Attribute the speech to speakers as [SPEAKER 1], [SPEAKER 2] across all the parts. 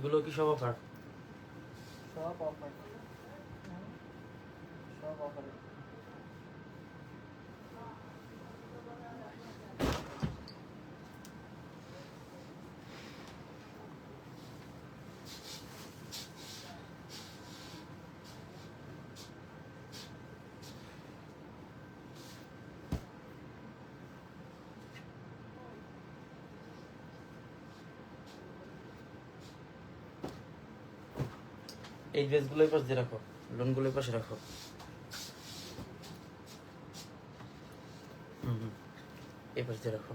[SPEAKER 1] এগুলো কি সব অফার
[SPEAKER 2] সব অফার সব অফার
[SPEAKER 1] এই ড্রেসগুলো পাশে দিয়ে রাখো লোনগুলো পাশে রাখো। হুম হুম। এই পাশ দিয়ে রাখো।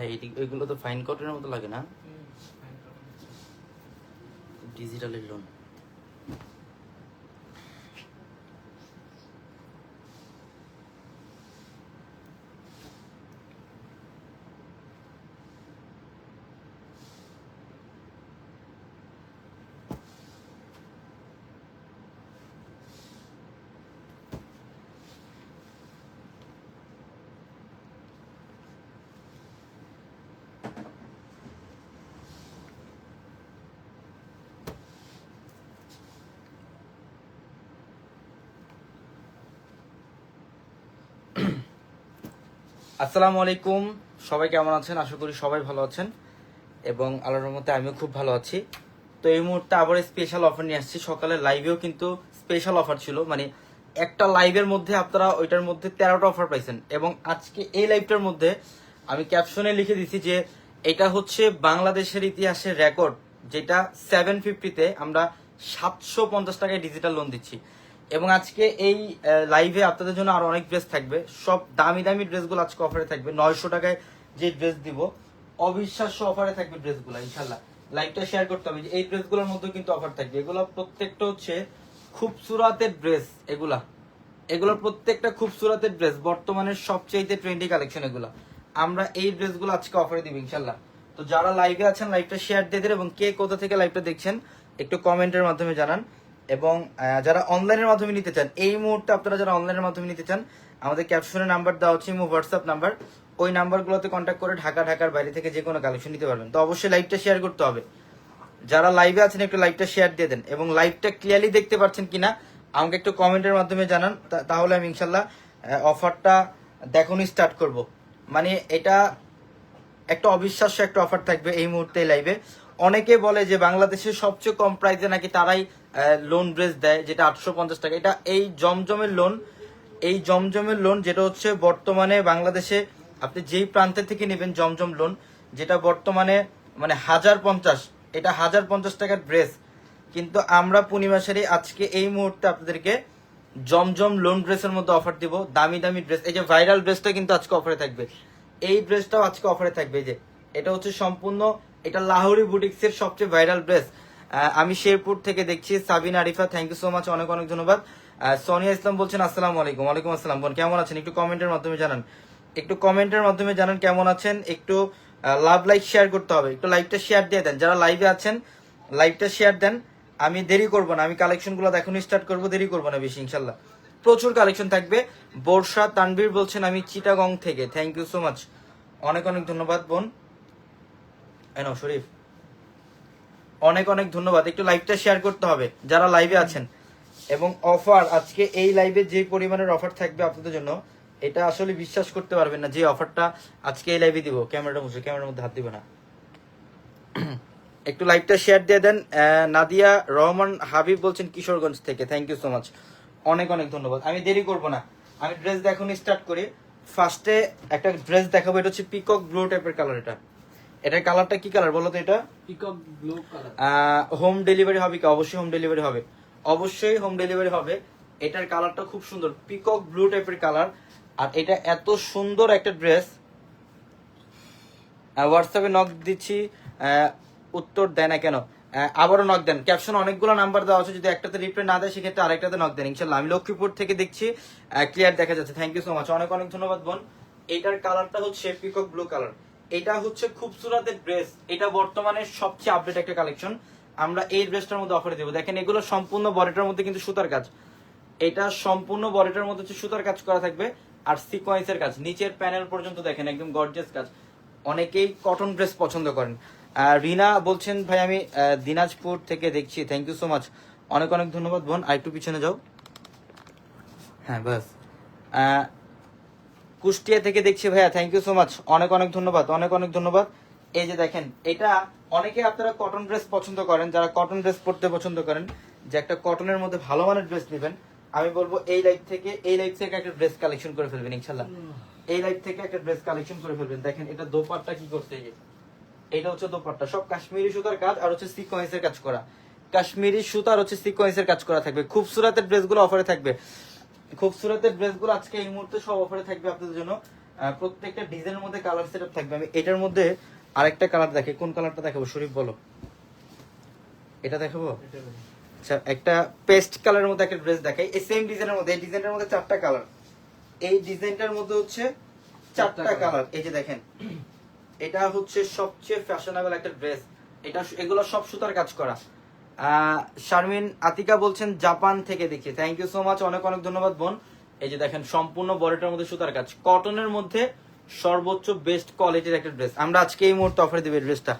[SPEAKER 1] হ্যাঁ এগুলো তো ফাইন কটনের মতো লাগে না। ডিজিটালের লোন আসসালামু আলাইকুম। সবাই কেমন আছেন? আশা করি সবাই ভালো আছেন। এবং আল্লাহর রহমতে আমিও খুব ভালো আছি। তো এই মুহূর্তে আবার স্পেশাল অফার নিয়ে আসছি। সকালে লাইভেও কিন্তু স্পেশাল অফার ছিল। মানে একটা লাইভের মধ্যে আপনারা ওইটার মধ্যে তেরোটা অফার পাইছেন। এবং আজকে এই লাইভটার মধ্যে আমি ক্যাপশনে লিখে দিছি যে, এটা হচ্ছে বাংলাদেশের ইতিহাসের রেকর্ড যেটা সেভেন ফিফটিতে আমরা সাতশো পঞ্চাশ টাকায় ডিজিটাল লোন দিচ্ছি। এবং আজকে এই লাইভে আপনাদের জন্য আরও অনেক ড্রেস থাকবে। সব দামি দামি ড্রেসগুলো আজকে অফারে থাকবে। নয়শো টাকায় যে ড্রেস দিব, অবিশ্বাস্য অফারে থাকবে ড্রেসগুলো ইনশাল্লাহ। লাইভটা শেয়ার করতে হবে এই ড্রেসগুলোর মধ্যে কিন্তু অফার থাকবে। এগুলো প্রত্যেকটা হচ্ছে খুবসুরাতের ড্রেস এগুলা। এগুলোর প্রত্যেকটা খুবসুরাতের ড্রেস বর্তমানে সবচেয়ে ট্রেন্ডি কালেকশন এগুলো। আমরা এই ড্রেসগুলো আজকে অফারে দিব, ইনশাল্লাহ। তো যারা লাইভে আছেন লাইভটা শেয়ার দিয়ে দেন এবং কে কোথা থেকে লাইভটা দেখছেন, একটু কমেন্টের মাধ্যমে জানান। এবং যারা অনলাইনের মাধ্যমে নিতে চান, এই মুহূর্তে আপনারা যারা অনলাইনের মাধ্যমে নিতে চান, আমাদের ক্যাপশনে নাম্বার দেওয়া হচ্ছে, ইমো হোয়াটসঅ্যাপ নাম্বার ওই নাম্বারগুলোতে কন্ট্যাক্ট করে ঢাকা, ঢাকার বাইরে থেকে যে কোনো কালেকশন নিতে পারবেন। তো অবশ্যই লাইভটা শেয়ার করতে হবে। যারা লাইভে আছেন, একটু লাইভটা শেয়ার দিয়ে দেন, এবং লাইভটা ক্লিয়ারলি দেখতে পাচ্ছেন কিনা, আমাকে একটু কমেন্টের মাধ্যমে জানান তাহলে আমি ইনশাল্লাহ অফারটা দেখানো স্টার্ট করব। মানে এটা একটা অবিশ্বাস্য একটা অফার থাকবে এই মুহূর্তে লাইভে অনেকে বলে যে বাংলাদেশের সবচেয়ে কম প্রাইসে নাকি তারাই লোন ড্রেস দেয়, যেটা আটশো পঞ্চাশ টাকা। এটা এই জমজমের লোন এই জমজমের লোন যেটা হচ্ছে বর্তমানে বাংলাদেশে আপনি যেই প্রান্তের থেকে নেবেন জমজম লোন যেটা বর্তমানে মানে হাজার পঞ্চাশ, এটা হাজার পঞ্চাশ টাকার ড্রেস কিন্তু আমরা পূর্ণিমাসেরই আজকে এই মুহূর্তে আপনাদেরকে জমজম লোন ড্রেসের মধ্যে অফার দিব, দামি দামি ড্রেস এই যে ভাইরাল ড্রেসটা কিন্তু আজকে অফারে থাকবে। এই ড্রেসটাও আজকে অফারে থাকবে এই যে, এটা হচ্ছে সম্পূর্ণ, এটা লাহোরি বুটিক্স এর সবচেয়ে ভাইরাল ড্রেস আমি শেরপুর থেকে দেখছি। Sabin, Arifa thank you so much অনেক অনেক ধন্যবাদ। সোনিয়া ইসলাম বলছেন, আসসালামু আলাইকুম। ওয়ালাইকুম আসসালাম। বোন, কেমন আছেন? একটু কমেন্টের মাধ্যমে জানান। একটু কমেন্টের মাধ্যমে জানান, কেমন আছেন? একটু লাভ লাইক শেয়ার করতে হবে। একটু লাইভটা শেয়ার দিয়ে দেন। যারা লাইভে আছেন লাইভটা শেয়ার দেন। আমি দেরি করব না। আমি কালেকশনগুলো এখনই স্টার্ট করব, দেরি করব না বেশি, ইনশাল্লাহ। প্রচুর কালেকশন থাকবে। বর্ষা তানভীর বলছেন, আমি চিটাগং থেকে। থ্যাংক ইউ সো মাচ অনেক অনেক ধন্যবাদ, বোন। এনো শরীফ। অনেক অনেক ধন্যবাদ। একটু লাইভটা শেয়ার করতে হবে, যারা লাইভে আছেন। এবং অফার আজকে এই লাইভে যে পরিমাণের অফার থাকবে আপনাদের জন্য, এটা আসলে বিশ্বাস করতে পারবেন না যে অফারটা আজকে এই লাইভে দিব। ক্যামেরাটা মুছে, ক্যামেরার মধ্যে হাত দিবে না। একটু লাইভটা শেয়ার দিয়ে দেন। নাদিয়া রহমান হাবিব বলছেন কিশোরগঞ্জ থেকে। থ্যাংক ইউ সো মাচ অনেক অনেক ধন্যবাদ। আমি দেরি করব না। আমি ড্রেস দেখানো স্টার্ট করি। ফার্স্টে একটা ড্রেস দেখাবো, এটা হচ্ছে পিকক ব্লু টাইপের কালার এটা। এটার কালারটা কি কালার বলো তো এটা?
[SPEAKER 2] Peacock blue colour
[SPEAKER 1] home delivery হবে কি? অবশ্যই হোম ডেলিভারি হবে। অবশ্যই হোম ডেলিভারি হবে। এটার কালারটা খুব সুন্দর। পিকক ব্লু টাইপের কালার আর এটা এত সুন্দর একটা ড্রেস হোয়াটসঅ্যাপে নক দিচ্ছি। আহ, উত্তর দেয় না কেন? আবারও নক দেন। ক্যাপশন অনেকগুলো নাম্বার দেওয়া আছে। যদি একটাতে রিপ্লাই না দেয় সেক্ষেত্রে আরেকটাতে নক দেন। ইনশাল্লাহ আমি লক্ষ্মীপুর থেকে দেখছি। ক্লিয়ার দেখা যাচ্ছে। থ্যাংক ইউ সো মাচ অনেক অনেক ধন্যবাদ বোন। এটার কালারটা হচ্ছে পিকক ব্লু কালার এটা হচ্ছে খুবসুরাতের ড্রেস এটা বর্তমানে সবচেয়ে আপডেট একটা কালেকশন আমরা এই ড্রেসটার মধ্যে অফারে দেবো। দেখেন, এগুলো সম্পূর্ণ বডিটার মধ্যে কিন্তু সুতার কাজ। এটা সম্পূর্ণ বডিটার মধ্যে হচ্ছে সুতার কাজ করা থাকবে আর সিকোয়েন্সের কাজ। নিচের প্যানেল পর্যন্ত দেখেন, একদম গর্জিয়াস কাজ। অনেকেই কটন ড্রেস পছন্দ করেন। রিনা বলছেন, ভাই, আমি দিনাজপুর থেকে দেখছি। থ্যাংক ইউ সো মাচ অনেক অনেক ধন্যবাদ, বোন। আর একটু পিছনে যাও। হ্যাঁ বাস। কুষ্টিয়া থেকে দেখছি ভাইয়া থ্যাংক ইউ সো মাচ অনেক অনেক ধন্যবাদ, অনেক অনেক ধন্যবাদ। এই যে দেখেন, এটা অনেকে আপনারা কটন ড্রেস পছন্দ করেন, যারা কটন ড্রেস পরতে পছন্দ করেন, যে একটা কটনের মধ্যে ভালো মানের ড্রেস নেবেন, আমি বলব এই লাইফ থেকে, এই লাইফ থেকে একটা ড্রেস কালেকশন করে ফেলবেন ইনশাল্লাহ এই লাইফ থেকে একটা ড্রেস কালেকশন করে ফেলবেন। দেখেন, এটা দোপাট্টা কি করতে এই এটা হচ্ছে দোপাট্টা, সব কাশ্মীরি সুতার কাজ আর হচ্ছে সিকোয়েন্সের কাজ করা। কাশ্মীরি সুতার হচ্ছে সিকোয়েন্সের কাজ করা থাকবে। খুব সুরাতের ড্রেসগুলো অফারে থাকবে। খুব সুরাতের ড্রেসগুলো আজকে এই মুহূর্তে সব অফারে থাকবে আপনাদের জন্য। প্রত্যেকটা ডিজাইনের মধ্যে কালার সেটআপ থাকবে। আমি এটার মধ্যে আরেকটা কালার দেখে কোন কালারটা দেখাবো? শরীফ বলো। এটা দেখাবো? আচ্ছা একটা পেস্ট কালারের মধ্যে একটা ড্রেস দেখাই। এই সেম ডিজাইনের মধ্যে এই ডিজাইনের মধ্যে চারটা কালার এই ডিজাইনটার মধ্যে হচ্ছে চারটা কালার এই যে দেখেন এটা হচ্ছে সবচেয়ে ফ্যাশনেবল একটা ড্রেস এটা এগুলো সব সুতার কাজ করা। শারমিন, আতিকা বলছেন জাপান থেকে দেখি। থ্যাংক ইউ সো মাচ অনেক অনেক ধন্যবাদ বোন। এই যে দেখেন, সম্পূর্ণ বডিটার মধ্যে সুতার কাজ। কটনের মধ্যে সর্বোচ্চ বেস্ট কোয়ালিটির একটা ড্রেস আমরা আজকে এই মুহূর্তে অফারে দেবে ড্রেসটা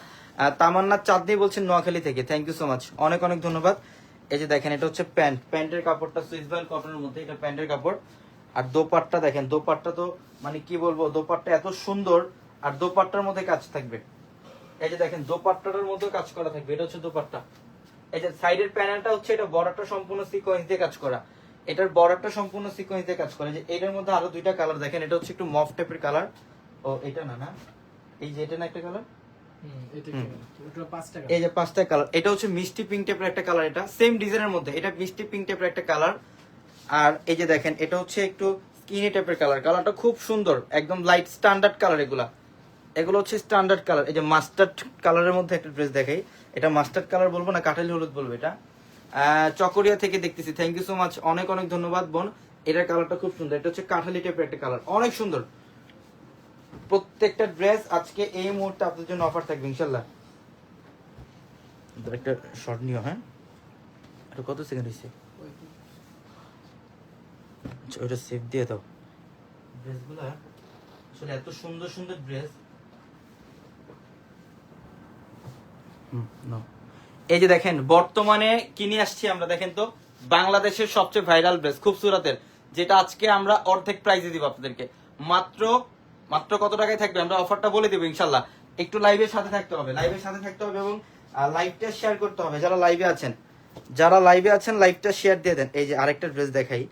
[SPEAKER 1] তামান্না চাঁদনি বলছেন নোয়াখালী থেকে। থ্যাংক ইউ সো মাচ অনেক অনেক ধন্যবাদ। এই যে দেখেন, এটা হচ্ছে প্যান্ট। প্যান্টের কাপড়টা সুইস ভ্যাল কটনের মধ্যে এটা প্যান্টের কাপড়। আর দোপাট্টা দেখেন, দোপাট্টা তো মানে কি বলব, দোপাট্টা এত সুন্দর, আর দোপাট্টার মধ্যে কাজ থাকবে। এই যে দেখেন, দোপাট্টাটার মধ্যে কাজ করা থাকবে। এটা হচ্ছে দোপাট্টা। এই যে সাইডের প্যানেলটা হচ্ছে এটা বর্ডারটা সম্পূর্ণ সিকোয়েন্স দিয়ে কাজ করা। এটার বর্ডারটা সম্পূর্ণ সিকোয়েন্স দিয়ে কাজ করা। যে এটার মধ্যে আরও দুইটা কালার দেখেন এটা হচ্ছে একটু মফ টাইপের কালার ও এটা না না। এই যে এটা না একটা কালার এই যে পাঁচটা কালার এটা হচ্ছে মিষ্টি পিঙ্ক টাইপের একটা কালার এটা। সেম ডিজাইনের মধ্যে। এটা মিষ্টি পিঙ্ক টাইপের একটা কালার আর এই যে দেখেন এটা হচ্ছে একটু স্কিনি টাইপের কালার কালারটা খুব সুন্দর। একদম লাইট স্ট্যান্ডার্ড কালার এগুলা। এগুলো হচ্ছে স্ট্যান্ডার্ড কালার এই যে মাস্টার্ড কালারের মধ্যে একটা ড্রেস দেখাই। এটা মাস্টার্ড কালার বলব না, কাঠালি হলুদ বলব এটা। চকরিয়া থেকে দেখতেছি। থ্যাংক ইউ সো মাচ অনেক অনেক ধন্যবাদ, বোন। এটার কালারটা খুব সুন্দর। এটা হচ্ছে কাঠালি টাইপের একটা কালার অনেক সুন্দর। প্রত্যেকটা ড্রেস আজকে এই মুহূর্তে আপনাদের জন্য অফার থাকবে ইনশাল্লাহ একটা শর্ট নিও হ্যাঁ? এটা কত সেকেন্ড হয়েছে আচ্ছা ওটা সেভ দিয়ে দাও। ড্রেসগুলো আসলে এত সুন্দর সুন্দর ড্রেস হুম নাও। এই যে দেখেন, বর্তমানে কিনে আসছি আমরা, দেখেন তো, বাংলাদেশের সবচেয়ে ভাইরাল ড্রেস খুব সুরাতের, যেটা আজকে আমরা অর্ধেক প্রাইজে দিব আপনাদেরকে। মাত্র মাত্র কত টাকায় থাকবে? আমরা অফারটা বলে দেবো, ইনশাল্লাহ। একটু লাইভের সাথে থাকতে হবে লাইভের সাথে থাকতে হবে এবং লাইভটা শেয়ার করতে হবে। যারা লাইভে আছেন, যারা লাইভে আছেন লাইভটা শেয়ার দিয়ে দেন। এই যে আরেকটা ড্রেস দেখাই,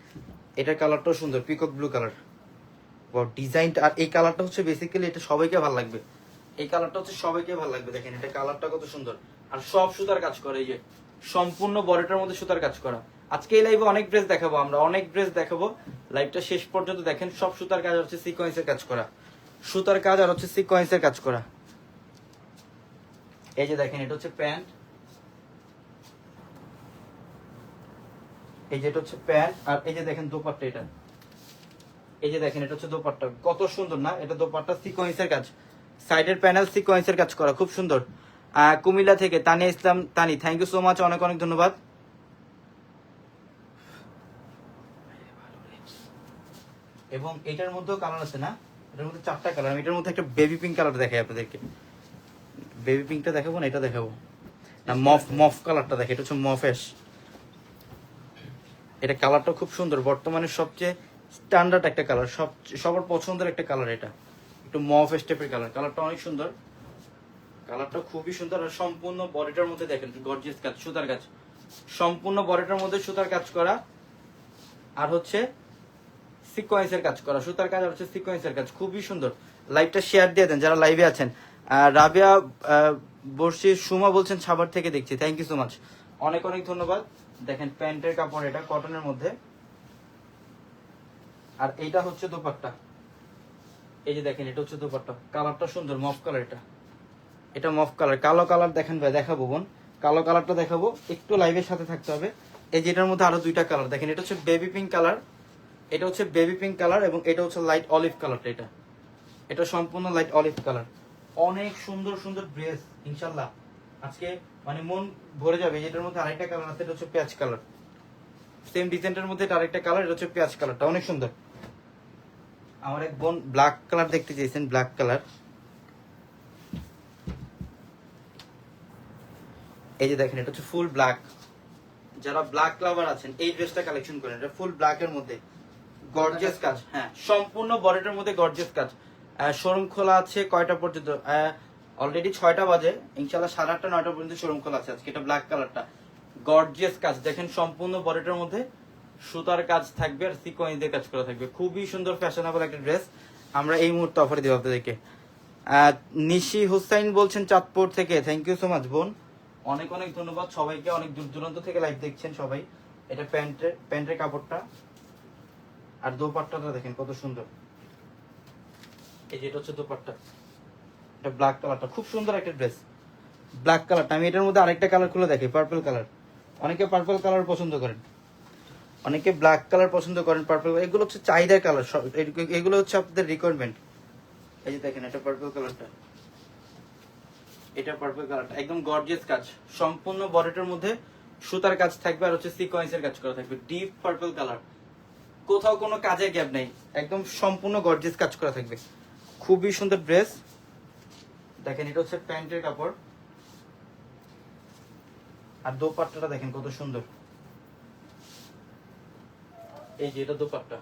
[SPEAKER 1] এটার কালারটাও সুন্দর পিকক ব্লু কালার ডিজাইনটা আর এই কালারটা হচ্ছে বেসিক্যালি এটা সবাইকে ভালো লাগবে। এই কালারটা হচ্ছে সবাইকে ভালো লাগবে, দেখেন, এটা কালারটা কত সুন্দর। আর সব সুতার কাজ করে, এই যে সম্পূর্ণ বডিটার মধ্যে সুতার কাজ করা। আজকে এই লাইভে অনেক ড্রেস দেখাবো, আমরা অনেক ড্রেস দেখাবো। লাইভটা শেষ পর্যন্ত দেখেন, সব সুতার কাজ হচ্ছে সিকোয়েন্সের কাজ করা। সুতার কাজ আর হচ্ছে সিকোয়েন্সের কাজ করা। এই যে দেখেন, এটা হচ্ছে প্যান্ট। এই যে এটা হচ্ছে প্যান্ট, আর এই যে দেখেন দোপাট্টা এটা। এই যে দেখেন, এটা হচ্ছে দোপাট্টা। কত সুন্দর না, এটা দোপাট্টা সিকোয়েন্সের কাজ। সাইডের প্যানেল সিকোয়েন্সের কাজ করা খুব সুন্দর। কুমিল্লা থেকে Tania Islam Tani thank you so much অনেক অনেক ধন্যবাদ। এবং এটার মধ্যেও কালার আছে না? এটার মধ্যে চারটা কালার আমি এটার মধ্যে একটা বেবি পিঙ্ক কালার দেখাই আপনাদেরকে। বেবি পিঙ্কটা দেখাবো না এটা দেখাবো? না মফ মফ কালারটা দেখে এটা হচ্ছে মফেশ এটা কালারটা খুব সুন্দর বর্তমানে সবচেয়ে স্ট্যান্ডার্ড একটা কালার সব সবার পছন্দের একটা কালার এটা। একটু মফ স্টেপের কালার কালারটা অনেক সুন্দর। কালারটা খুবই সুন্দর আর সম্পূর্ণ বডিটার মধ্যে দেখেন গর্জিয়াস কাজ, সুতার কাজ। সম্পূর্ণ বডিটার মধ্যে সুতার কাজ করা আর হচ্ছে সিকোয়েন্সের কাজ করা। সুতার কাজ আর হচ্ছে সিকোয়েন্সের কাজ। খুবই সুন্দর। লাইভটা শেয়ার দিয়ে দেন যারা লাইভে আছেন। রাবিয়া বর্ষি, সুমা বলছেন সাভার থেকে দেখছি। থ্যাংক ইউ সো মাচ অনেক অনেক ধন্যবাদ। দেখেন প্যান্টের কাপড়, এটা কটনের মধ্যে। আর এইটা হচ্ছে দোপাট্টা। এই যে দেখেন, এটা হচ্ছে দোপাট্টা। কালারটা সুন্দর, মফ কালার এটা। এটা মফ কালার, কালো কালার দেখেন ভাই, দেখাবো বোন। কালো কালারটা দেখাবো, একটু লাইভের সাথে থাকতে হবে। এই যেটার মধ্যে আরও দুইটা কালার, দেখেন, এটা হচ্ছে বেবি পিঙ্ক কালার, এটা হচ্ছে বেবি পিঙ্ক কালার এবং এটা হচ্ছে লাইট অলিভ কালারটা এটা। এটা সম্পূর্ণ লাইট অলিভ কালার। অনেক সুন্দর সুন্দর ড্রেস ইনশাল্লাহ। আজকে মানে মন ভরে যাবে যেটার মধ্যে আরেকটা কালার আছে, এটা হচ্ছে পেঁয়াজ কালার। সেম ডিজাইনটার মধ্যে আরেকটা কালার, এটা হচ্ছে পেঁয়াজ কালারটা, অনেক সুন্দর। আমার এক বোন ব্ল্যাক কালার দেখতে চেয়েছেন ব্ল্যাক কালার এই যে দেখেন, এটা হচ্ছে ফুল ব্ল্যাক যারা ব্ল্যাক লাভার আছেন, এই ড্রেসটা কালেকশন করেন, এটা ফুল ব্ল্যাক এর মধ্যে। গর্জিয়াস কাজ হ্যাঁ সম্পূর্ণ বডিটার মধ্যে গর্জিয়াস কাজ। শোরুম খোলা আছে কয়টা পর্যন্ত? অলরেডি ছয়টা বাজে। ইনশাল্লাহ সাড়ে আটটা, নয়টা পর্যন্ত শোরুম খোলা আছে আজকে, এটা ব্ল্যাক কালারটা গর্জিয়াস কাজ, দেখেন সম্পূর্ণ বডিটার মধ্যে সুতার কাজ থাকবে আর সিকোয়েন্স দিয়ে কাজ করা থাকবে। খুবই সুন্দর ফ্যাশনেবল একটা ড্রেস আমরা এই মুহূর্তে অফারে দিব আপনাদেরকে। নিশি হুসাইন বলছেন, চাঁদপুর থেকে। থ্যাংক ইউ সো মাচ বোন। অনেক অনেক ধন্যবাদ সবাইকে। অনেক দূর দূরান্ত থেকে লাইভ দেখছেন সবাই। এটা প্যান্টের প্যান্টের কাপড়টা। আর দোপাট্টাটা দেখেন কত সুন্দর। এই যে এটা হচ্ছে দোপাট্টা। এটা ব্ল্যাক কালারটা খুব সুন্দর একটা ড্রেস ব্ল্যাক কালারটা আমি এটার মধ্যে আরেকটা কালার খুলে দেখি পার্পল কালার অনেকে পার্পল কালার পছন্দ করেন। অনেকে ব্ল্যাক কালার পছন্দ করেন পার্পল এগুলো হচ্ছে চাহিদার কালার এগুলো হচ্ছে আপনাদের রিকোয়ারমেন্ট এই যে দেখেন, এটা পার্পল কালারটা এটা পার্পল কালারটা একদম গর্জিয়াস কাজ। সম্পূর্ণ বডিটার মধ্যে সুতার কাজ থাকবে আর হচ্ছে সিকোয়েন্সের কাজ করা থাকবে। ডিপ পার্পল কালার কোথাও কোনো কাজে গ্যাপ নেই, একদম সম্পূর্ণ গর্জিয়াস কাজ করা থাকবে। খুবই সুন্দর ড্রেস দেখেন, এটা হচ্ছে প্যান্টের কাপড়। আর দোপাট্টাটা দেখেন, কত সুন্দর। এই যে এটা দোপাট্টা।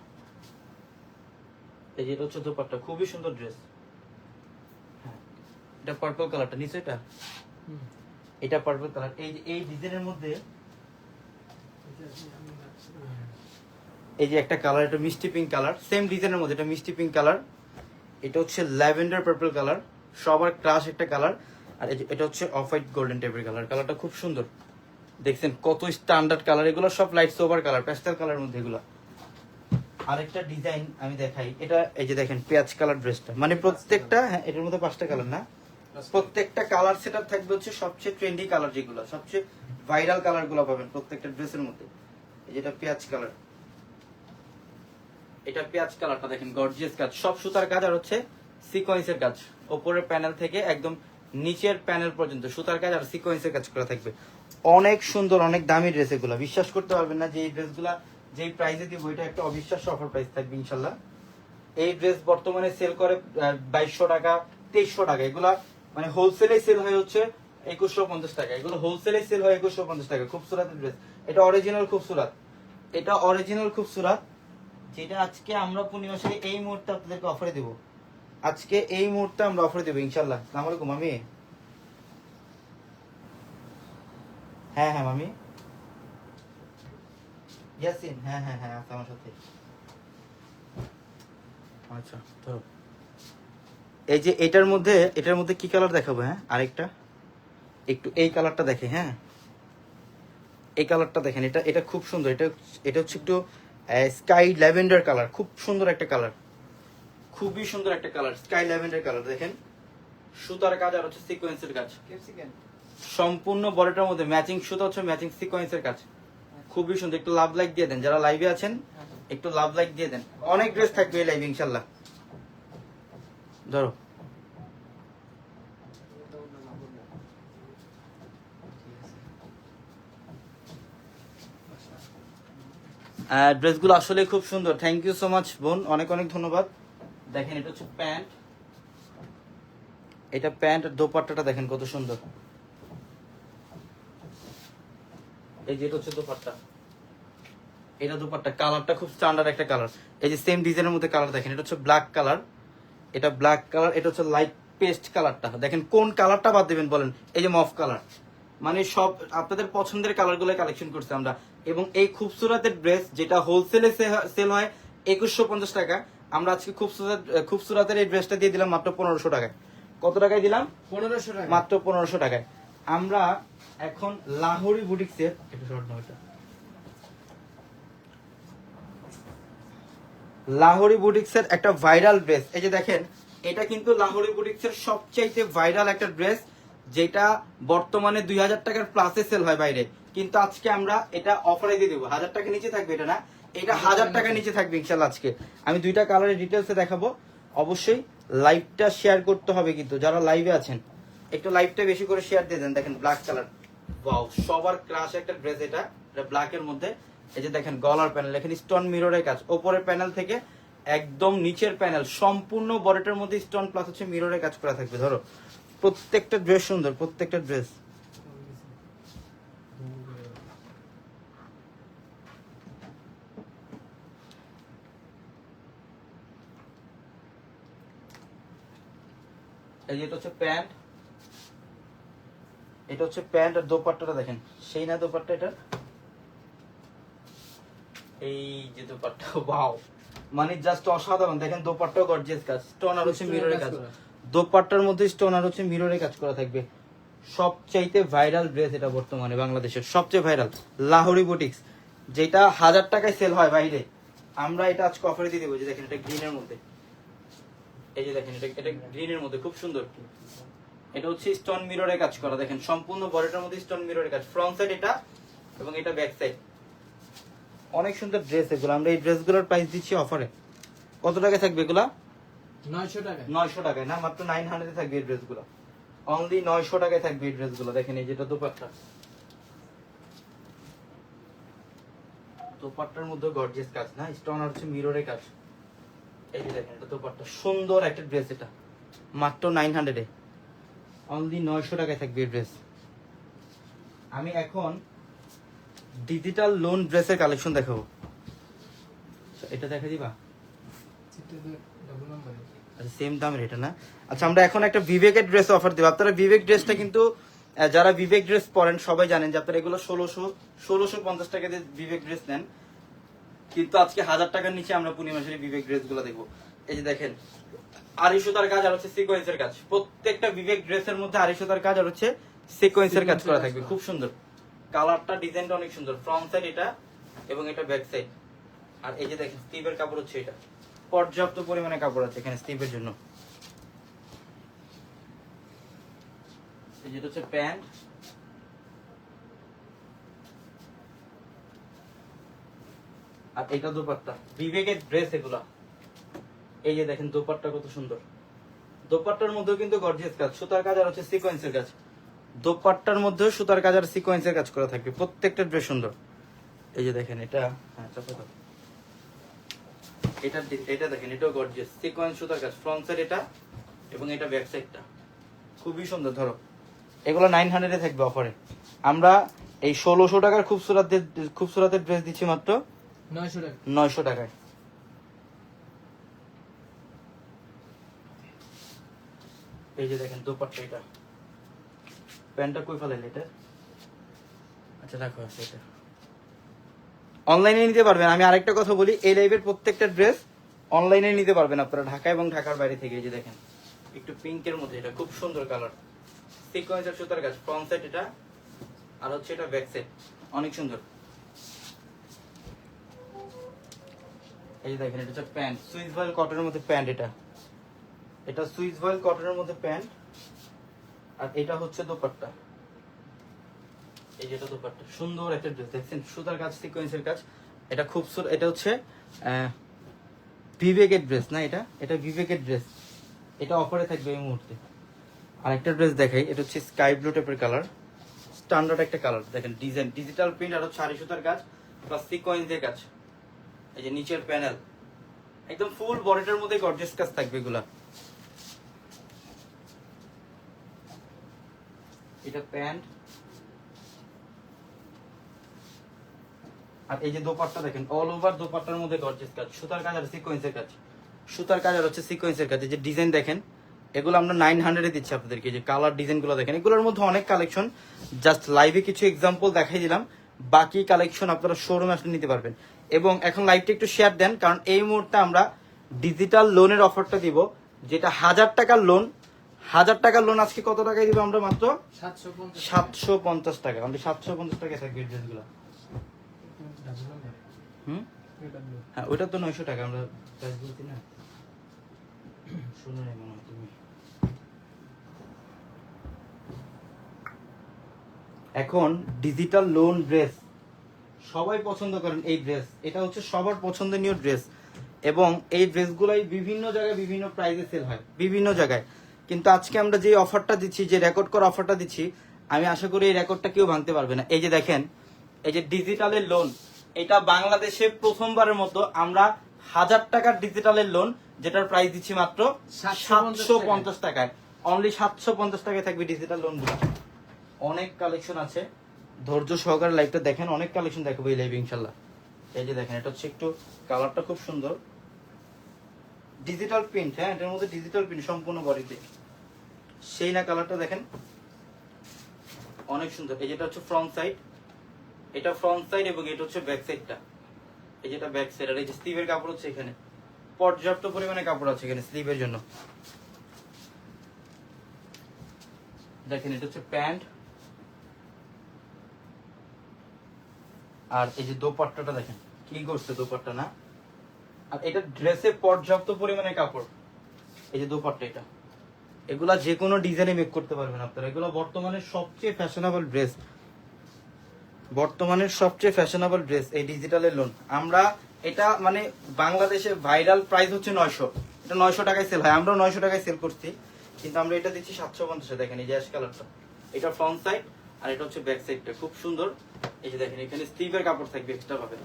[SPEAKER 1] এই যে এটা হচ্ছে দোপাট্টা খুবই সুন্দর ড্রেস হ্যাঁ এটা পার্পল কালারটা নিচে এটা? এটা পার্পল কালার এই যে এই ডিজাইনের মধ্যে এই যে একটা কালার এটা মিষ্টি পিঙ্ক কালার সেম ডিজাইনের মধ্যে এটা মিষ্টি পিঙ্ক কালার এটা হচ্ছে ল্যাভেন্ডার পার্পল কালার সবার ক্রাশ একটা কালার আর এই যে এটা হচ্ছে অফ হোয়াইট গোল্ডেন টাইপের কালার কালারটা খুব সুন্দর। দেখছেন কত স্ট্যান্ডার্ড কালার এগুলো সব light sober colour pastel colour মধ্যে এগুলো। আরেকটা ডিজাইন আমি দেখাই। এটা এই যে দেখেন, পেঁয়াজ কালার ড্রেসটা। মানে প্রত্যেকটা হ্যাঁ এটার মধ্যে পাঁচটা কালার না? প্রত্যেকটা কালার সেটআপ থাকবে হচ্ছে সবচেয়ে ট্রেন্ডি কালার যেগুলো, সবচেয়ে ভাইরাল কালারগুলো পাবেন প্রত্যেকটা ড্রেসের মধ্যে। যেটা পেঁয়াজ কালার। এটা পেঁয়াজ কালারটা দেখেন গর্জিয়াস কাজ। সব সুতার কাজ আর হচ্ছে সিকোয়েন্সের কাজ। ওপরের প্যানেল থেকে একদম নিচের প্যানেল পর্যন্ত সুতার কাজ আর সিকোয়েন্সের কাজ করা থাকবে। অনেক সুন্দর, অনেক দামি ড্রেস এগুলো। বিশ্বাস করতে পারবেন না যে এই ড্রেসগুলা যেই প্রাইসে দিব, এটা একটা অবিশ্বাস্য অফার প্রাইস থাকবে ইনশাল্লাহ এই ড্রেস বর্তমানে সেল করে বাইশশো টাকা, তেইশশো টাকা। এগুলা মানে হোলসেলে সেল হয় হচ্ছে একুশশো পঞ্চাশ টাকা। এগুলো হোলসেলে সেল হয় একুশশো পঞ্চাশ টাকা। খুবসুরাত ড্রেস এটা অরিজিনাল খুবসুরাত এটা অরিজিনাল খুবসুরাত যেটা আজকে আমরা পূর্ণিমা পূর্ণিমাসে এই মুহূর্তে আপনাদেরকে অফারে দেব। আজকে এই মুহূর্তে আমরা অফারে দেবো ইনশাল্লাহ সালাম আলাইকুম, মামি। হ্যাঁ হ্যাঁ মামি। ইয়াসিন হ্যাঁ হ্যাঁ হ্যাঁ আছে আমার সাথে। আচ্ছা ধরো। এই যে এটার মধ্যে এটার মধ্যে কি কালার দেখাবো হ্যাঁ? আরেকটা। একটু এই কালারটা দেখে হ্যাঁ? এই কালারটা দেখেন এটা এটা খুব সুন্দর। এটা এটা হচ্ছে একটু স্কাই ল্যাভেন্ডার কালার খুব সুন্দর একটা কালার খুবই সুন্দর একটা কালার স্কাই ল্যাভেন্ডার কালার দেখেন। সুতার কাজ আর হচ্ছে সিকোয়েন্সের কাজ। সম্পূর্ণ বডিটার মধ্যে ম্যাচিং সুতা হচ্ছে ম্যাচিং সিকোয়েন্সের কাজ। খুবই সুন্দর। একটু লাভ লাইক দিয়ে দেন, যারা লাইভে আছেন, একটু লাভ লাইক দিয়ে দেন। অনেক ড্রেস থাকবে এই লাইভে ইনশাল্লাহ। ধরো। ড্রেসগুলো আসলে খুব সুন্দর। থ্যাংক ইউ সো মাচ বোন। অনেক অনেক ধন্যবাদ। দেখেন, এটা হচ্ছে প্যান্ট। এটা প্যান্ট আর দোপাট্টাটা দেখেন কত সুন্দর। এই যে এটা হচ্ছে দোপাট্টা। এটা দোপাট্টা। কালারটা খুব স্ট্যান্ডার্ড একটা কালার। এই যে সেম ডিজাইনের মধ্যে কালার দেখেন এটা হচ্ছে ব্ল্যাক কালার এটা ব্ল্যাক কালার এটা হচ্ছে লাইট পেস্ট কালারটা দেখেন কোন কালারটা বাদ দেবেন বলেন এই যে মফ কালার মানে সব আপনাদের পছন্দের কালারগুলো কালেকশন করছি আমরা। এবং এই খুবসুরাতের ড্রেস যেটা হোলসেলে সেল হয় একুশশো পঞ্চাশ টাকা। আমরা আজকে খুবসুরাত খুবসুরাতের এই ড্রেসটা দিয়ে দিলাম মাত্র পনেরোশো টাকায়। কত টাকায় দিলাম?
[SPEAKER 2] পনেরোশো টাকা
[SPEAKER 1] মাত্র পনেরোশো টাকায়। আমরা এখন লাহোরি বুটিক্সের একটু। লাহোরি বুটিক্সের একটা ভাইরাল ড্রেস এই যে দেখেন, এটা কিন্তু লাহোরি বুটিক্সের সবচাইতে ভাইরাল একটা ড্রেস যেটা বর্তমানে দুই হাজার টাকার প্লাসে সেল হয় বাইরে। কিন্তু আজকে আমরা এটা অফারে দিয়ে দেবো। হাজার টাকা নিচে থাকবে এটা না? এটা হাজার টাকা নিচে থাকবে ইনশাল্লাহ আজকে। আমি দুইটা কালারের ডিটেলসে দেখাবো। অবশ্যই লাইভটা শেয়ার করতে হবে কিন্তু, যারা লাইভে আছেন। একটু লাইভটা বেশি করে শেয়ার দিয়ে দেন, দেখেন ব্ল্যাক কালার ওয়াও সবার ক্রাশ একটা ড্রেস এটা এটা ব্ল্যাক এর মধ্যে। এই যে দেখেন, গলার প্যানেল এখানে স্টোন মিররের কাজ। ওপরের প্যানেল থেকে একদম নিচের প্যানেল সম্পূর্ণ বডিটার মধ্যে স্টোন প্লাস হচ্ছে মিররের কাজ করা থাকবে, ধরো। প্রত্যেকটা ড্রেস সুন্দর, প্রত্যেকটা ড্রেস এই যে হচ্ছে প্যান্ট। এটা হচ্ছে প্যান্ট আর দোপাট্টাটা দেখেন। সেই না দোপাট্টা এটা? এই যে দোপাট্টা ওয়াও। মানে জাস্ট অসাধারণ। দেখেন দোপাট্টাও গর্জিয়াস কাজ। স্টোন আর হচ্ছে মিররের কাজ দোপাট্টার মধ্যে স্টোন আর হচ্ছে মিররের কাজ করা থাকবে। সবচাইতে ভাইরাল ড্রেস এটা বর্তমানে বাংলাদেশের। সবচেয়ে ভাইরাল লাহোরি বুটিক্স যেটা হাজার টাকায় সেল হয় বাইরে। আমরা এটা আজকে অফারে দিয়ে দেবো। যে দেখেন এটা গ্রিনের মধ্যে। এই যে দেখেন এটা এটা গ্রিনের মধ্যে। খুব সুন্দর। এটা হচ্ছে স্টোন মিররের কাজ করা। দেখেন সম্পূর্ণ বডিটার মধ্যে স্টোন মিররের কাজ। ফ্রন্ট সাইড এটা এবং এটা ব্যাক সাইড অনেক সুন্দর ড্রেস এগুলো। আমরা এই ড্রেসগুলোর প্রাইস দিচ্ছি অফারে কত টাকা থাকবে এগুলা?
[SPEAKER 2] নয়শো টাকা
[SPEAKER 1] নয়শো টাকায় না? মাত্র নাইন হান্ড্রেডে থাকবে এই ড্রেসগুলো অনলি নয়শো টাকায় থাকবে এই ড্রেসগুলো দেখেন এই যেটা দোপাট্টা। দোপাট্টার মধ্যে গর্জিয়াস কাজ না? স্টোন আর হচ্ছে মিররের কাজ। এই যে দেখেন এটা দোপাট্টা। সুন্দর একটা ড্রেস এটা। মাত্র নাইন হান্ড্রেডে অনলি নয়শো টাকায় থাকবে ড্রেস আমি এখন ডিজিটাল লোন ড্রেসের কালেকশন দেখাবো। আচ্ছা, এটা দেখা দিবা? আচ্ছা সেম দামের এটা না? আচ্ছা আমরা এখন একটা বিবেকের ড্রেস অফার দেবো। আপনারা বিবেক ড্রেসটা কিন্তু যারা বিবেক ড্রেস পরেন সবাই জানেন যে আপনারা এগুলো ষোলোশো ষোলোশো পঞ্চাশ টাকা দিয়ে বিবেক ড্রেস নেন। কিন্তু আজকে হাজার টাকার নিচে আমরা পূর্ণিমাসের বিবেক ড্রেসগুলো দেখব। এই যে দেখেন আড়াইশোতার কাজ আর হচ্ছে সিকোয়েন্সের কাজ। প্রত্যেকটা বিবেক ড্রেসের মধ্যে আড়াইশোতার কাজ আর হচ্ছে সিকোয়েন্সের কাজ করা থাকবে। খুব সুন্দর। কালারটা, ডিজাইনটা অনেক সুন্দর। ফ্রন্ট সাইড এটা এবং এটা ব্যাক সাইড আর এই যে দেখেন স্টিভের কাপড় হচ্ছে এটা। পর্যাপ্ত পরিমাণে কাপড় আছে এখানে স্টিভের জন্য। যেটা হচ্ছে প্যান্ট। আর এটা দোপাট্টা। বিবেকের ড্রেস এগুলা। এই যে দেখেন দোপাট্টা কত সুন্দর। দোপাট্টার মধ্যেও কিন্তু গর্জিয়াস কাজ। সুতার কাজ আর হচ্ছে সিকোয়েন্সের কাজ। দোপাট্টার মধ্যেও সুতার কাজ আর সিকোয়েন্সের কাজ করা থাকবে। প্রত্যেকটা ড্রেস সুন্দর। এই যে দেখেন এটা হ্যাঁ চাপা দাও। এটা এটা দেখেন এটাও গর্জিয়াস সিকোয়েন্স সুতার কাজ। ফ্রন্ট সাইড এটা এবং এটা ব্যাক সাইডটা খুবই সুন্দর ধরো। এগুলো নাইন হান্ড্রেডে থাকবে অফারে আমরা এই ষোলোশো টাকার খুবসুরাত খুবসুরাতের ড্রেস দিচ্ছি মাত্র
[SPEAKER 2] নয়শো টাকা।
[SPEAKER 1] নয়শো টাকায়। এই যে দেখেন দোপাট্টা এটা। প্যান্টটা কই ফেলেন এটা? আচ্ছা রাখো আছে এটা। অনলাইনে নিতে পারবেন। আমি আরেকটা কথা বলি, এই লাইভের প্রত্যেকটা ড্রেস অনলাইনে নিতে পারবেন আপনারা, ঢাকা এবং ঢাকার বাইরে থেকে। এই যে দেখেন, একটু পিঙ্কের মধ্যে এটা, খুব সুন্দর কালার সিকোয়েন্সের সুতার কাজ ফ্রন্ট সাইড এটা, আর হচ্ছে এটা ব্যাক সাইড অনেক সুন্দর। এই যে দেখেন, এটা হচ্ছে প্যান্ট, সুইস ভয়েল কটনের মধ্যে প্যান্ট এটা। এটা সুইস ভয়েল কটনের মধ্যে প্যান্ট, আর এটা হচ্ছে দোপাট্টা। এই যেটা দোপাট্টা। সুন্দর একটা ড্রেস, দেখছেন? সুতার কাজ সিকোয়েন্সের কাজ। এটা খুব এটা হচ্ছে বিবেকের ড্রেস না এটা? এটা বিবেকের ড্রেস। এটা অফারে থাকবে এই মুহূর্তে। আর একটা ড্রেস দেখাই, এটা হচ্ছে স্কাই ব্লু টাইপের কালার। স্ট্যান্ডার্ড একটা কালার, দেখেন, ডিজাইন। ডিজিটাল প্রিন্ট আর হচ্ছে সুতার কাজ প্লাস সিকোয়েন্সের কাজ। এই যে নিচের প্যানেল। একদম ফুল বডিটার মধ্যে গর্জিয়াস কাজ থাকবে এগুলা। এটা প্যান্ট। আর এই যে দোপাট্টা দেখেন অল ওভার দোপাট্টার মধ্যে গর্জিয়াস কাজ। সুতার কাজ আর সিকোয়েন্সের কাজ। সুতার কাজ আর হচ্ছে সিকোয়েন্সের কাজ। যে ডিজাইন দেখেন, এগুলো আমরা নাইন হান্ড্রেডে দিচ্ছি আপনাদেরকে। যে কালার ডিজাইনগুলো দেখেন, এগুলোর মধ্যে অনেক কালেকশন জাস্ট লাইভে কিছু এক্সাম্পল দেখাই দিলাম। বাকি কালেকশন আপনারা শোরুমে আসলে নিতে পারবেন। এবং এখন লাইভটা একটু শেয়ার দেন, কারণ এই মুহূর্তে আমরা ডিজিটাল লোনের অফারটা দিব, যেটা হাজার টাকার লোন হাজার টাকার লোন আজকে কত টাকায় দিব আমরা মাত্র?
[SPEAKER 2] সাতশো পঞ্চাশ
[SPEAKER 1] টাকা। অনলি সাতশো পঞ্চাশ টাকায় থাকবে ড্রেসগুলো হুম? হ্যাঁ ওইটা তো নয়শো টাকা আমরা প্রাইস বলছি না। শুনে নেই মনে হয় তুমি। এখন ডিজিটাল লোন ড্রেস সবাই পছন্দ করেন এই ড্রেস এটা হচ্ছে সবার পছন্দনীয় ড্রেস এবং এই ড্রেসগুলাই বিভিন্ন জায়গায় বিভিন্ন প্রাইসে সেল হয়। বিভিন্ন জায়গায়। কিন্তু আজকে আমরা যে অফারটা দিচ্ছি যে রেকর্ড করা অফারটা দিচ্ছি আমি আশা করি এই রেকর্ডটা কেউ ভাঙতে পারবে না। এই যে দেখেন এই যে ডিজিটালের লোন এটা বাংলাদেশে প্রথমবারের মতো আমরা হাজার টাকার ডিজিটালের লোন যেটার প্রাইস দিচ্ছি মাত্র সাতশো পঞ্চাশ টাকায়। অনলি সাতশো পঞ্চাশ টাকায় থাকবে ডিজিটাল লোনগুলো অনেক কালেকশন আছে। ধৈর্য সহকারে লাইভটা দেখেন অনেক কালেকশন দেখাবো এই লাইভ ইনশাল্লাহ। এই যে দেখেন এটা হচ্ছে একটু কালারটা খুব সুন্দর। ডিজিটাল প্রিন্ট হ্যাঁ এটার মধ্যে ডিজিটাল প্রিন্ট সম্পূর্ণ বডিতে সেই না কালারটা দেখেন। অনেক সুন্দর। এই যেটা হচ্ছে ফ্রন্ট সাইড এটা ফ্রন্ট সাইড এবং এটা হচ্ছে ব্যাক সাইডটা এই যেটা ব্যাক সাইড আর এই যে স্লিভের কাপড় হচ্ছে এখানে। পর্যাপ্ত পরিমাণে কাপড় আছে এখানে স্লিভের জন্য। দেখেন, এটা হচ্ছে প্যান্ট। আর এই যে দোপাট্টাটা দেখেন, কি করছে দোপাট্টা না? আর এটা ড্রেসে পর্যাপ্ত পরিমাণে কাপড়। এই যে দোপাট্টা এটা। এগুলা যে কোনো ডিজাইনে মেক করতে পারবেন আপনারা। এগুলো বর্তমানে সবচেয়ে ফ্যাশনেবল ড্রেস বর্তমানের সবচেয়ে ফ্যাশনেবল ড্রেস এই ডিজিটালের লোন আমরা এটা মানে বাংলাদেশে ভাইরাল প্রাইস হচ্ছে নয়শো। এটা নয়শো টাকায় সেল হয়। আমরাও নয়শো টাকায় সেল করছি। কিন্তু আমরা এটা দিচ্ছি সাতশো পঞ্চাশে, দেখেন এই যে অ্যাশ কালারটা এটা ফ্রন্ট সাইড আর এটা হচ্ছে ব্যাক সাইডটা খুব সুন্দর। এই যে দেখেন, এখানে স্লিভের কাপড় থাকবে এক্সট্রা পাবেন।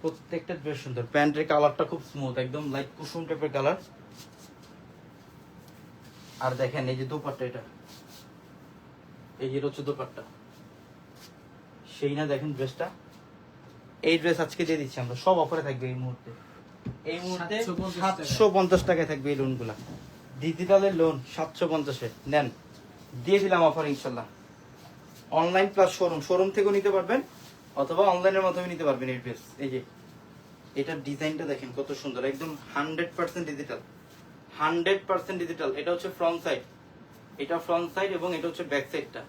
[SPEAKER 1] প্রত্যেকটা ড্রেস সুন্দর। প্যান্টের কালারটা খুব স্মুথ একদম লাইট কুসুম টাইপের কালার আর দেখেন এই যে দোপাট্টা এটা। এই যে হচ্ছে দোপাট্টা। সেই না দেখেন ড্রেসটা এই ড্রেস আজকে দিয়ে দিচ্ছি আমরা। সব অফারে থাকবে এই মুহূর্তে। এই মুহূর্তে সাতশো পঞ্চাশ টাকায়। থাকবে এই লোনগুলা ডিজিটালের লোন সাতশো পঞ্চাশে। নেন দিয়ে দিলাম অফার ইনশাল্লাহ। অনলাইন প্লাস শোরুম শোরুম থেকেও নিতে পারবেন অথবা অনলাইনের মাধ্যমে নিতে পারবেন এই ড্রেস এই যে এটার ডিজাইনটা দেখেন কত সুন্দর। একদম hundred percent digital hundred percent digital এটা হচ্ছে ফ্রন্ট সাইড এটা ফ্রন্ট সাইড এবং এটা হচ্ছে ব্যাক সাইডটা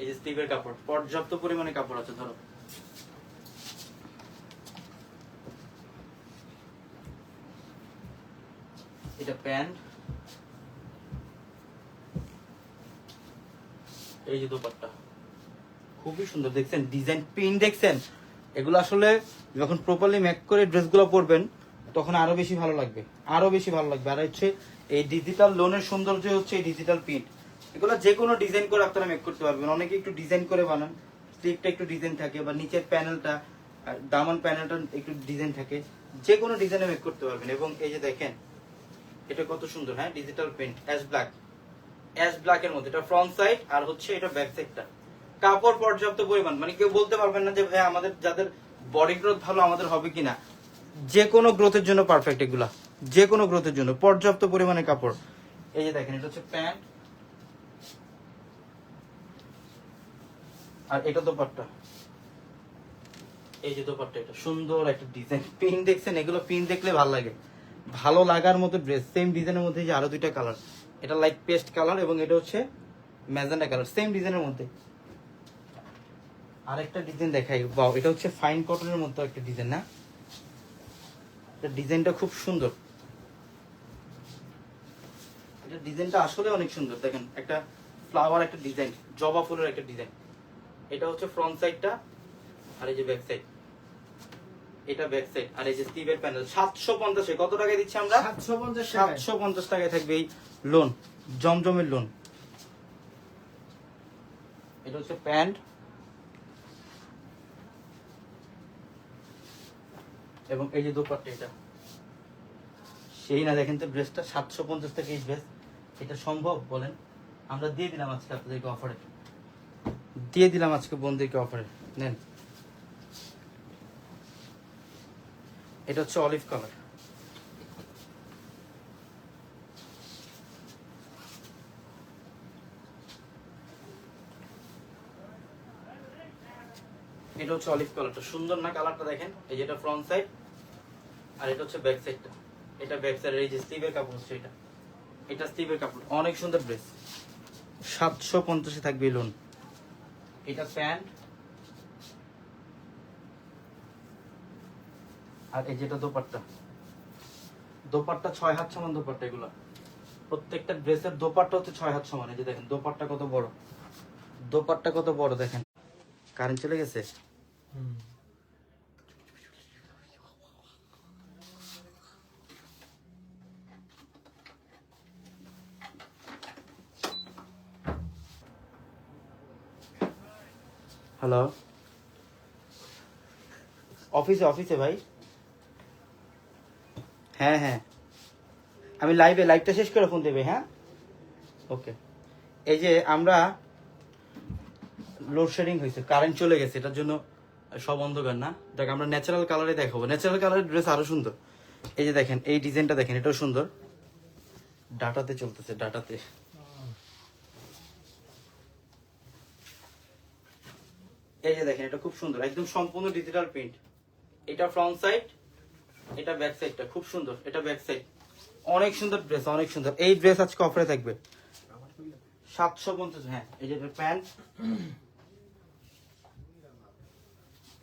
[SPEAKER 1] এই যে স্লিভের কাপড়, পর্যাপ্ত পরিমাণে কাপড় আছে, ধরো। এটা প্যান্ট। এই যে দোপাট্টা। খুবই সুন্দর, দেখছেন? ডিজাইন, প্রিন্ট দেখছেন? এগুলো আসলে যখন প্রপারলি মেক করে ড্রেসগুলো পরবেন তখন আরও বেশি ভালো লাগবে, আরও বেশি ভালো লাগবে। আর হচ্ছে এই ডিজিটাল লোনের সৌন্দর্য হচ্ছে এই ডিজিটাল প্রিন্ট এগুলো যে কোনো ডিজাইন করে আপনারা মেক করতে পারবেন। অনেকে একটু ডিজাইন করে বানান স্লিপটা একটু ডিজাইন থাকে বা নিচের প্যানেলটা দামান প্যানেলটা একটু ডিজাইন থাকে যে কোনো ডিজাইনে মেক করতে পারবেন। এবং এই যে দেখেন, এটা কত সুন্দর হ্যাঁ? Digital print ash black ash black এর মধ্যে, এটা ফ্রন্ট সাইড আর হচ্ছে এটা ব্যাক সাইডটা কাপড় পর্যাপ্ত পরিমাণ মানে কেউ বলতে পারবেন না যে, ভাই, আমাদের যাদের বডি গ্রোথ ভালো, আমাদের হবে কিনা? যে কোনো গ্রোথের জন্য পারফেক্ট এগুলা। যে কোনো গ্রোথের জন্য। পর্যাপ্ত পরিমাণে কাপড়। এই যে দেখেন, এটা হচ্ছে প্যান্ট। আর এটা দোপাট্টা। এই যে দোপাট্টা, এটা সুন্দর একটা ডিজাইন পিন দেখছেন? এগুলো পিন দেখলে ভালো লাগে। ভালো লাগার মতো ড্রেস সেম ডিজাইনের মধ্যে যে আরও দুইটা কালার এটা লাইট পেস্ট কালার এবং এটা হচ্ছে ম্যাজেন্ডা কালার সেম ডিজাইনের মধ্যে। আরেকটা ডিজাইন দেখাই। বাও এটা হচ্ছে ফাইন কটনের মতো একটা ডিজাইন না? ডিজাইনটা খুব সুন্দর। এটা ডিজাইনটা আসলে অনেক সুন্দর। দেখেন একটা ফ্লাওয়ার একটা ডিজাইন জবা ফুলের একটা ডিজাইন। এটা হচ্ছে ফ্রন্ট সাইডটা আর এই যে ব্যাক সাইড এটা ব্যাক সাইড আর এই যে স্টিভের প্যানেল সাতশো পঞ্চাশে কত টাকায় দিচ্ছি আমরা?
[SPEAKER 2] সাতশো পঞ্চাশ টাকা
[SPEAKER 1] সাতশো পঞ্চাশ টাকায় থাকবে এই লোন জমজমের লোন এটা হচ্ছে প্যান্ট এবং এই যে দোপাট্টা এটা, সেই না দেখেন তো ড্রেসটা সাতশো পঞ্চাশ টাকা এই ড্রেস এটা সম্ভব বলেন? আমরা দিয়ে দিলাম আজকে আপনাদেরকে অফারে দিয়ে দিলাম আজকে বন্ধুদেরকে অফারে নেন। এটা হচ্ছে অলিভ কালার এটা হচ্ছে অলিভ কালারটা সুন্দর না কালারটা দেখেন? এই যেটা ফ্রন্ট সাইড আর এটা হচ্ছে ব্যাক সাইডটা এটা ব্যাক সাইড এই যে স্লিভের কাপড় হচ্ছে এটা। এটা স্লিভের কাপড়। অনেক সুন্দর ড্রেস সাতশো পঞ্চাশে থাকবে লোন এটা প্যান্ট। আর এই যেটা দোপাট্টা। দোপাট্টা ছয় হাত সমান দোপাট্টা এগুলো। প্রত্যেকটা ড্রেসের দোপাট্টা হচ্ছে ছয় হাত সমান। এই যে দেখেন দোপাট্টা কত বড়। দোপাট্টা কত বড় দেখেন। কারেন্ট চলে গেছে?
[SPEAKER 2] হুম।
[SPEAKER 1] হ্যালো অফিসে অফিসে ভাই? হ্যাঁ হ্যাঁ। আমি লাইভে লাইভটা শেষ করে ফোন দেবে হ্যাঁ? ওকে এই যে আমরা লোডশেডিং হয়েছে কারেন্ট চলে গেছে এটার জন্য সব অন্ধকার না? দেখ আমরা ন্যাচারাল কালারে দেখাবো। ন্যাচারাল কালারের ড্রেস আরও সুন্দর। এই যে দেখেন এই ডিজাইনটা দেখেন এটাও সুন্দর। ডাটাতে চলতেছে ডাটাতে। এই যে দেখেন, এটা খুব সুন্দর, একদম সম্পূর্ণ ডিজিটাল প্রিন্ট এটা ফ্রন্ট সাইড এটা ব্যাক সাইডটা খুব সুন্দর, এটা ব্যাক সাইড অনেক সুন্দর ড্রেস অনেক সুন্দর। এই ড্রেস আজকে অফারে থাকবে। সাতশো পঞ্চাশ হ্যাঁ এই যে প্যান্ট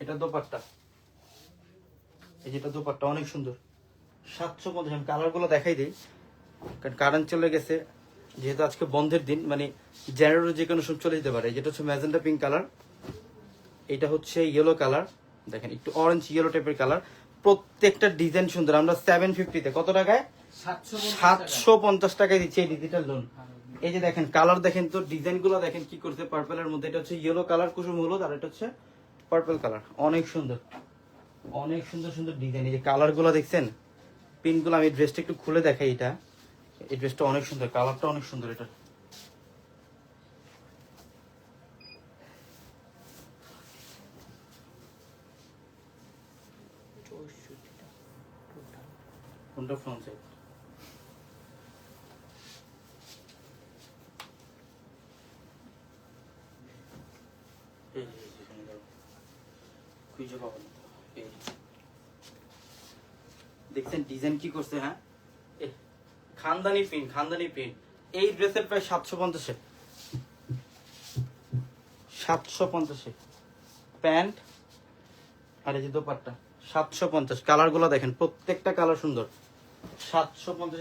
[SPEAKER 1] এটা দোপাট্টা। এই যেটা দোপাট্টা, অনেক সুন্দর। সাতশো পঞ্চাশ, আমি কালারগুলো দেখাই দিই। কারণ কারেন্ট চলে গেছে, যেহেতু আজকে বন্ধের দিন মানে জেনারেটর যে কোনো সময় চলে যেতে পারে। যেটা হচ্ছে ম্যাজেন্টা পিঙ্ক কালার এটা হচ্ছে ইয়েলো কালার দেখেন একটু অরেঞ্জ ইয়েলো টাইপের কালার প্রত্যেকটা ডিজাইন সুন্দর। আমরা সেভেন ফিফটিতে কত টাকায়?
[SPEAKER 2] সাতশো
[SPEAKER 1] পঞ্চাশ টাকায়। দিচ্ছি এই ডিজিটাল লোন এই যে দেখেন কালার দেখেন তো ডিজাইনগুলো দেখেন কি করছে পার্পেলের মধ্যে। এটা হচ্ছে ইয়েলো কালার কুসুম হলুদ আর এটা হচ্ছে পার্পল কালার অনেক সুন্দর। অনেক সুন্দর সুন্দর ডিজাইন এই যে কালারগুলো দেখছেন পিনগুলো আমি ড্রেসটা একটু খুলে দেখাই এটা। এই ড্রেসটা অনেক সুন্দর কালারটা অনেক সুন্দর এটা। কোনটা ফ্রন্ট সাইড। দেখছেন ডিজাইন কি করছে হ্যাঁ? খানদানি প্রিন্ট খানদানি প্রিন্ট এই ড্রেসের প্রায় সাতশো পঞ্চাশে সাতশো পঞ্চাশে প্যান্ট আর এই যে দোপাট্টা, সাতশো পঞ্চাশ। কালারগুলো দেখেন, প্রত্যেকটা কালার সুন্দর। সাতশো পঞ্চাশ